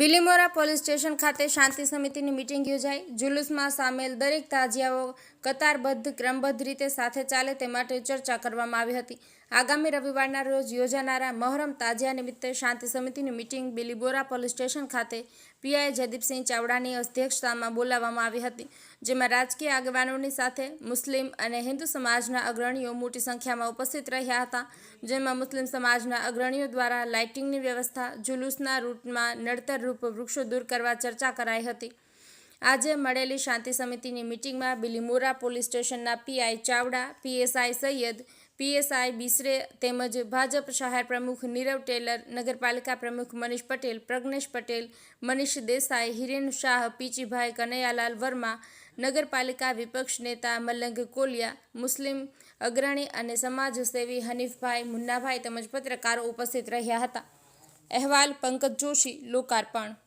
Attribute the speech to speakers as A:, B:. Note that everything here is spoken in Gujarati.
A: બિલીમોરા પોલીસ સ્ટેશન ખાતે શાંતિ સમિતિની મિટિંગ યોજાઈ. જુલુસમાં સામેલ દરેક તાજિયાઓ કતારબદ્ધ, ક્રમબદ્ધ રીતે સાથે ચાલે તે માટે ચર્ચા કરવામાં આવી હતી. આગામી રવિવારના રોજ યોજાનારા મહોરમ તાજિયા નિમિત્તે શાંતિ સમિતિની મિટિંગ બિલીબોરા પોલીસ સ્ટેશન ખાતે પીઆઈ જયદીપસિંહ ચાવડાની અધ્યક્ષતામાં બોલાવવામાં આવી હતી, જેમાં રાજકીય આગેવાનોની સાથે મુસ્લિમ અને હિન્દુ સમાજના અગ્રણીઓ મોટી સંખ્યામાં ઉપસ્થિત રહ્યા હતા, જેમાં મુસ્લિમ સમાજના અગ્રણીઓ દ્વારા લાઇટિંગની વ્યવસ્થા, જુલુસના રૂટમાં નડતરરૂપ વૃક્ષો દૂર કરવા ચર્ચા કરાઈ હતી. આજે મળેલી શાંતિ સમિતિની મિટિંગમાં બિલીમોરા પોલીસ સ્ટેશનના PI Chavda, PSI Saiyed PSI Bisre તેમજ ભાજપ શહેર પ્રમુખ નીરવ ટેલર, નગરપાલિકા પ્રમુખ મનીષ પટેલ, પ્રજ્ઞેશ પટેલ, મનીષ દેસાઈ, હિરેન શાહ, પીચીભાઈ કનૈયાલાલ વર્મા, નગરપાલિકા વિપક્ષ નેતા મલંગ કોલિયા, મુસ્લિમ અગ્રણી અને સમાજસેવી હનીફભાઈ મુન્નાભાઈ તેમજ પત્રકારો ઉપસ્થિત રહ્યા હતા. અહેવાલ પંકજ જોશી, લોકાર્પણ.